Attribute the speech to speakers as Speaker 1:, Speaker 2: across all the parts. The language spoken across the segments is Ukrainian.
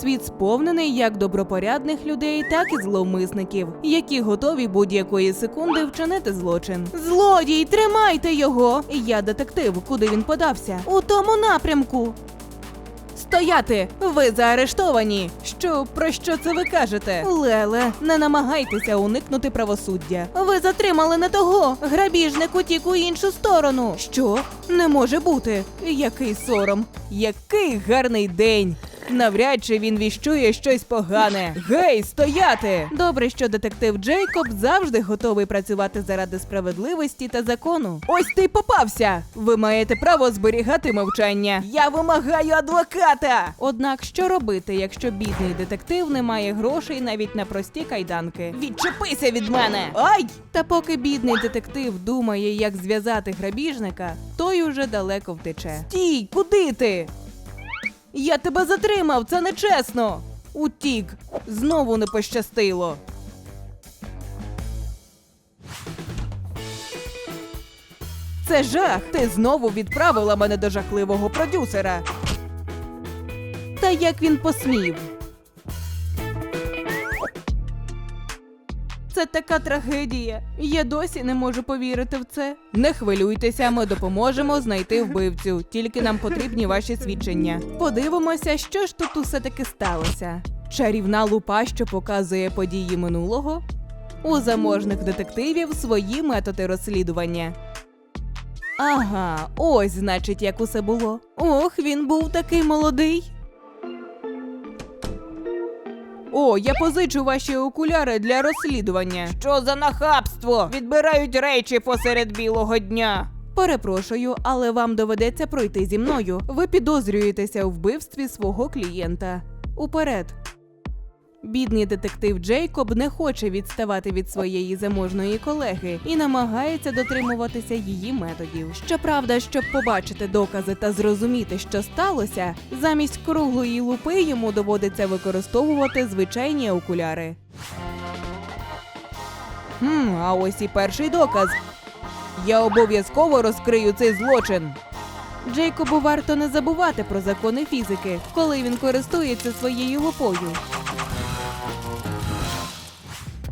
Speaker 1: Світ сповнений як добропорядних людей, так і зловмисників, які готові будь-якої секунди вчинити злочин. Злодій, тримайте його! Я детектив, куди він подався? У тому напрямку. Стояти! Ви заарештовані! Що про що це ви кажете? Леле, не намагайтеся уникнути правосуддя. Ви затримали не того. Грабіжник утік у іншу сторону. Що? Не може бути. Який сором. Який гарний день. Навряд чи він віщує щось погане. Гей, стояти! Добре, що детектив Джейкоб завжди готовий працювати заради справедливості та закону. Ось ти й попався! Ви маєте право зберігати мовчання. Я вимагаю адвоката. Однак, що робити, якщо бідний детектив не має грошей навіть на прості кайданки? Відчепися від мене! Ай! Та поки бідний детектив думає, як зв'язати грабіжника, той уже далеко втече. Стій, куди ти? Я тебе затримав, це нечесно. Утік. Знову не пощастило. Це жах. Ти знову відправила мене до жахливого продюсера. Та як він посмів? Така трагедія. Я досі не можу повірити в це. Не хвилюйтеся, ми допоможемо знайти вбивцю. Тільки нам потрібні ваші свідчення. Подивимося, що ж тут усе таки сталося. Чарівна лупа, що показує події минулого. У заможних детективів свої методи розслідування. Ага, ось значить, як усе було. Ох, він був такий молодий. О, я позичу ваші окуляри для розслідування. Що за нахабство? Відбирають речі посеред білого дня. Перепрошую, але вам доведеться пройти зі мною. Ви підозрюєтеся у вбивстві свого клієнта. Уперед. Бідний детектив Джейкоб не хоче відставати від своєї заможної колеги і намагається дотримуватися її методів. Щоправда, щоб побачити докази та зрозуміти, що сталося, замість круглої лупи йому доводиться використовувати звичайні окуляри. Хм, а ось і перший доказ. Я обов'язково розкрию цей злочин. Джейкобу варто не забувати про закони фізики, коли він користується своєю лупою.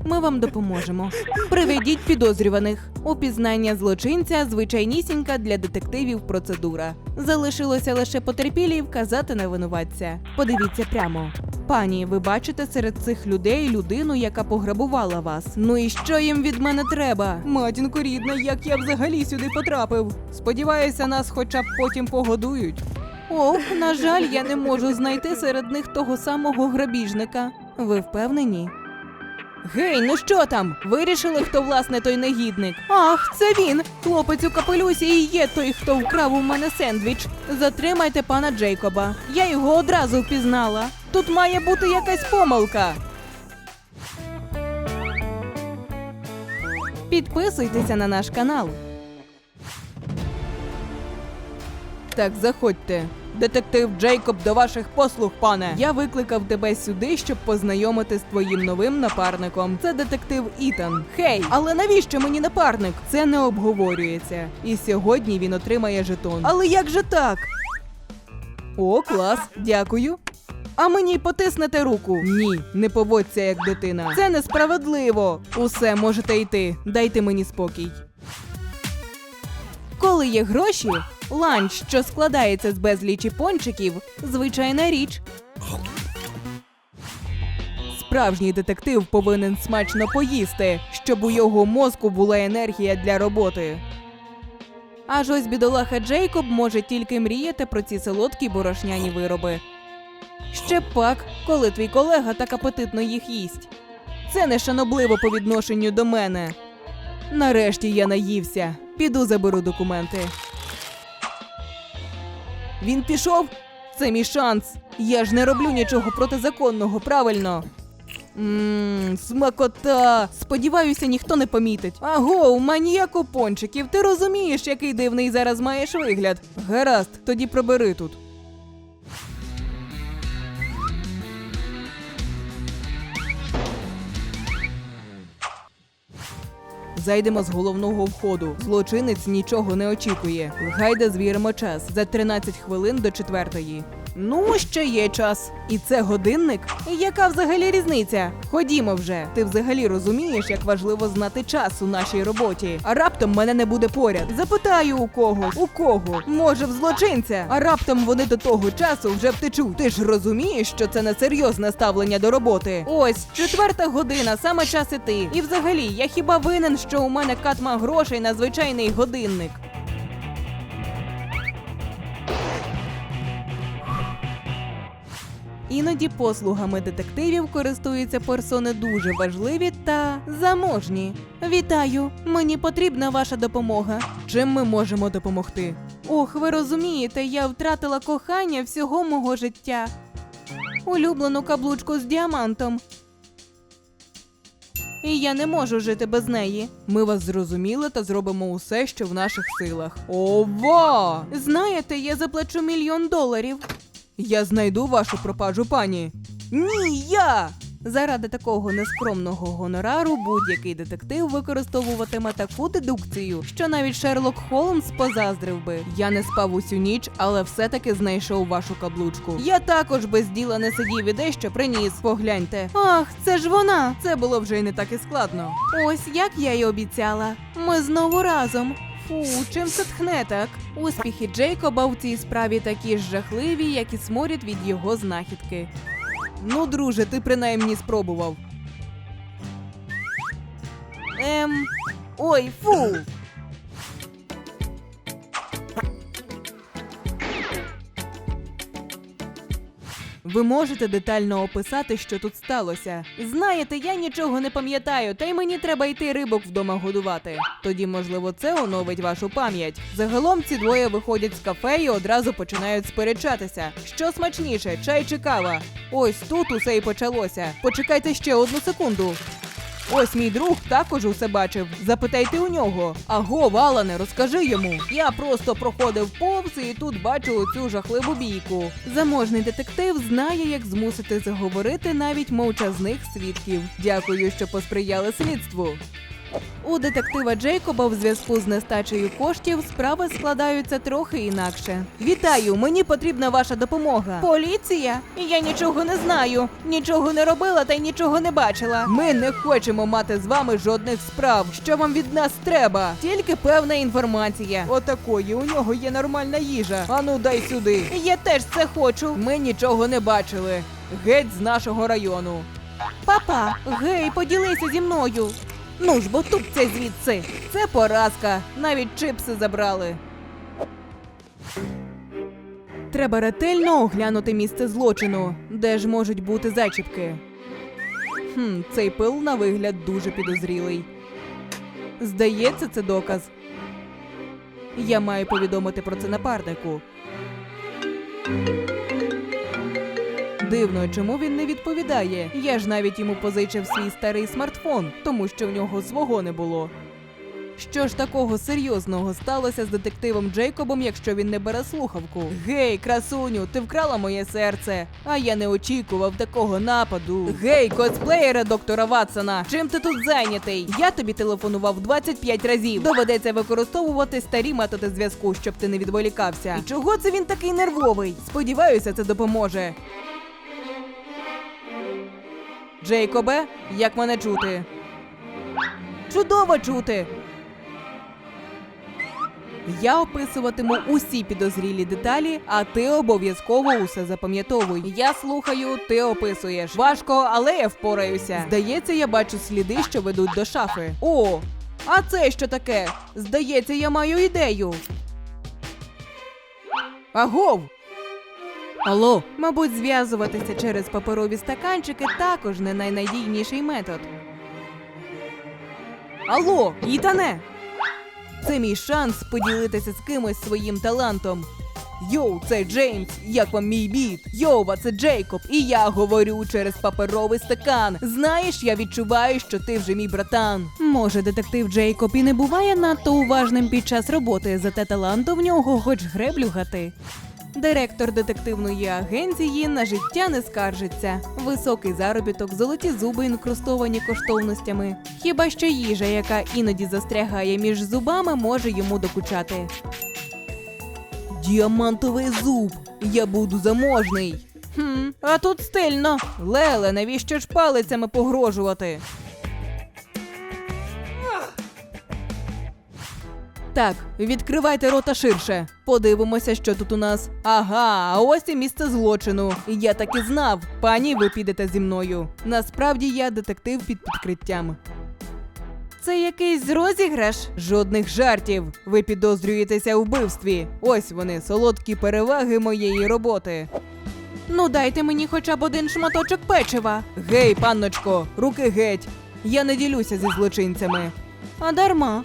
Speaker 1: Ми вам допоможемо. Приведіть підозрюваних. Упізнання злочинця звичайнісінька для детективів процедура. Залишилося лише потерпілі вказати на винуватця. Подивіться прямо. Пані, ви бачите серед цих людей людину, яка пограбувала вас. Ну і що їм від мене треба? Матінко рідна, як я взагалі сюди потрапив. Сподіваюся, нас хоча б потім погодують. Ох, на жаль, я не можу знайти серед них того самого грабіжника. Ви впевнені? Гей, ну що там? Вирішили, хто власне той негідник? Ах, це він! Хлопець у капелюсі і є той, хто вкрав у мене сендвіч. Затримайте пана Джейкоба. Я його одразу впізнала. Тут має бути якась помилка. Підписуйтеся на наш канал. Так, заходьте. Детектив Джейкоб до ваших послуг, пане. Я викликав тебе сюди, щоб познайомити з твоїм новим напарником. Це детектив Ітан. Хей, але навіщо мені напарник? Це не обговорюється. І сьогодні він отримає жетон. Але як же так? О, клас, дякую. А мені потиснете руку. Ні, не поводься як дитина. Це несправедливо. Усе можете йти. Дайте мені спокій. Коли є гроші, ланч, що складається з безлічі пончиків, звичайна річ. Справжній детектив повинен смачно поїсти, щоб у його мозку була енергія для роботи. Аж ось бідолаха Джейкоб може тільки мріяти про ці солодкі борошняні вироби. Ще пак, коли твій колега так апетитно їх їсть. Це нешанобливо по відношенню до мене. Нарешті я наївся. Піду заберу документи. Він пішов? Це мій шанс. Я ж не роблю нічого протизаконного, правильно. Ммм, смакота. Сподіваюся, ніхто не помітить. Аго, маніяку пончиків, ти розумієш, який дивний зараз маєш вигляд. Гаразд, тоді пробери тут. Зайдемо з головного входу. Злочинець нічого не очікує. Гайда звіримо час за 13 хвилин до четвертої. Ну, ще є час. І це годинник? Яка взагалі різниця? Ходімо вже. Ти взагалі розумієш, як важливо знати час у нашій роботі. А раптом мене не буде поряд. Запитаю у кого? У кого? Може, в злочинця? А раптом вони до того часу вже втечуть. Ти ж розумієш, що це не серйозне ставлення до роботи. Ось четверта година, саме час іти. І взагалі, я хіба винен, що у мене катма грошей на звичайний годинник. Іноді послугами детективів користуються персони дуже важливі та заможні. Вітаю! Мені потрібна ваша допомога. Чим ми можемо допомогти? Ох, ви розумієте, я втратила кохання всього мого життя. Улюблену каблучку з діамантом. І я не можу жити без неї. Ми вас зрозуміли та зробимо усе, що в наших силах. Ова! Знаєте, я заплачу мільйон доларів. Я знайду вашу пропажу, пані. Ні, я! Заради такого нескромного гонорару будь-який детектив використовуватиме таку дедукцію, що навіть Шерлок Холмс позаздрив би. Я не спав усю ніч, але все-таки знайшов вашу каблучку. Я також без діла не сидів і дещо приніс. Погляньте. Ах, це ж вона! Це було вже й не так і складно. Ось як я й обіцяла. Ми знову разом. Фу, чим це тхне так? Успіхи Джейкоба в цій справі такі ж жахливі, як і сморід від його знахідки. Ну, друже, ти принаймні спробував. Ем. Ой, фу. Ви можете детально описати, що тут сталося. Знаєте, я нічого не пам'ятаю, та й мені треба йти рибок вдома годувати. Тоді, можливо, це оновить вашу пам'ять. Загалом ці двоє виходять з кафе і одразу починають сперечатися. Що смачніше, чай чи кава? Ось тут усе і почалося. Почекайте ще одну секунду. Ось мій друг також усе бачив. Запитайте у нього. Аго, Валане, розкажи йому. Я просто проходив повз і тут бачу цю жахливу бійку. Заможний детектив знає, як змусити заговорити навіть мовчазних свідків. Дякую, що посприяли слідству. У детектива Джейкоба в зв'язку з нестачею коштів справи складаються трохи інакше. Вітаю, мені потрібна ваша допомога. Поліція? Я нічого не знаю, нічого не робила та й нічого не бачила. Ми не хочемо мати з вами жодних справ. Що вам від нас треба? Тільки певна інформація. Отакої, у нього є нормальна їжа. Ану, дай сюди. Я теж це хочу. Ми нічого не бачили. Геть з нашого району. Папа, гей, поділися зі мною. Ну ж, бо тупця звідси. Це поразка. Навіть чипси забрали. Треба ретельно оглянути місце злочину, де ж можуть бути зачіпки. Хм, цей пил на вигляд дуже підозрілий. Здається, це доказ. Я маю повідомити про це напарнику. Дивно, чому він не відповідає. Я ж навіть йому позичив свій старий смартфон, тому що в нього свого не було. Що ж такого серйозного сталося з детективом Джейкобом, якщо він не бере слухавку? Гей, красуню, ти вкрала моє серце. А я не очікував такого нападу. Гей, косплеєре доктора Ватсона, чим ти тут зайнятий? Я тобі телефонував 25 разів. Доведеться використовувати старі методи зв'язку, щоб ти не відволікався. І чого це він такий нервовий? Сподіваюся, це допоможе. Джейкобе, як мене чути? Чудово чути. Я описуватиму усі підозрілі деталі, а ти обов'язково усе запам'ятовуй. Я слухаю, ти описуєш. Важко, але я впораюся. Здається, я бачу сліди, що ведуть до шафи. О, а це що таке? Здається, я маю ідею. Агов! Алло, мабуть, зв'язуватися через паперові стаканчики також не найнадійніший метод. Алло, Ітане! Це мій шанс поділитися з кимось своїм талантом. Йоу, це Джеймс, як вам мій біт? Йоу, а це Джейкоб, і я говорю через паперовий стакан. Знаєш, я відчуваю, що ти вже мій братан. Може, детектив Джейкоб і не буває надто уважним під час роботи, зате таланту в нього хоч греблю гати. Директор детективної агенції на життя не скаржиться. Високий заробіток, золоті зуби інкрустовані коштовностями. Хіба що їжа, яка іноді застрягає між зубами, може йому докучати. Діамантовий зуб. Я буду заможний. Хм, а тут стильно. Леле, навіщо ж палицями погрожувати? Так, відкривайте рота ширше. Подивимося, що тут у нас. Ага, а ось і місце злочину. Я так і знав. Пані, ви підете зі мною. Насправді я детектив під підкриттям. Це якийсь розіграш? Жодних жартів. Ви підозрюєтеся у вбивстві. Ось вони, солодкі переваги моєї роботи. Ну, дайте мені хоча б один шматочок печива. Гей, панночко, руки геть. Я не ділюся зі злочинцями. А дарма.